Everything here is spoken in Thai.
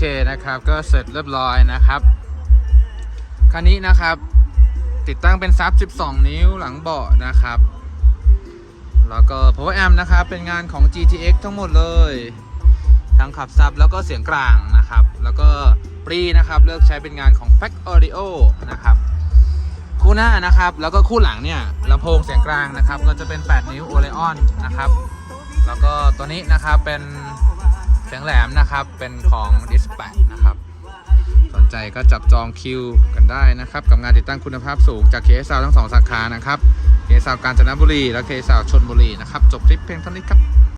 คนะครับก็เสร็จเรียบร้อยนะครับ คันนี้นะครับ ติดตั้งเป็นซับ 12 นิ้วหลังเบาะนะครับ แล้วก็ power amp นะครับ เป็นงานของ GTX ทั้งหมดเลยทั้งขับซับแล้วก็เสียงกลางนะครับ แล้วก็ปรีนะครับเลือกใช้เป็นงานของ Pack Audio นะครับคู่หน้านะครับ แล้วก็คู่หลังเนี่ยลำโพงเสียงกลางนะครับ ก็จะเป็น 8 นิ้ว Oreon นะครับ แล้วก็ตัวนี้นะครับเป็น เสียงแหลมนะครับเป็นของ d i s p a c นะครับสนใจก็จับจองคิวกันได้นะครับ กับงานติดตั้งคุณภาพสูงจากเคสาวทั้งสองสาขานะครับเคสาวกาญจนบุรีและเคสาวชนบุรีนะครับ จบคลิปเพียงเท่านี้ครับ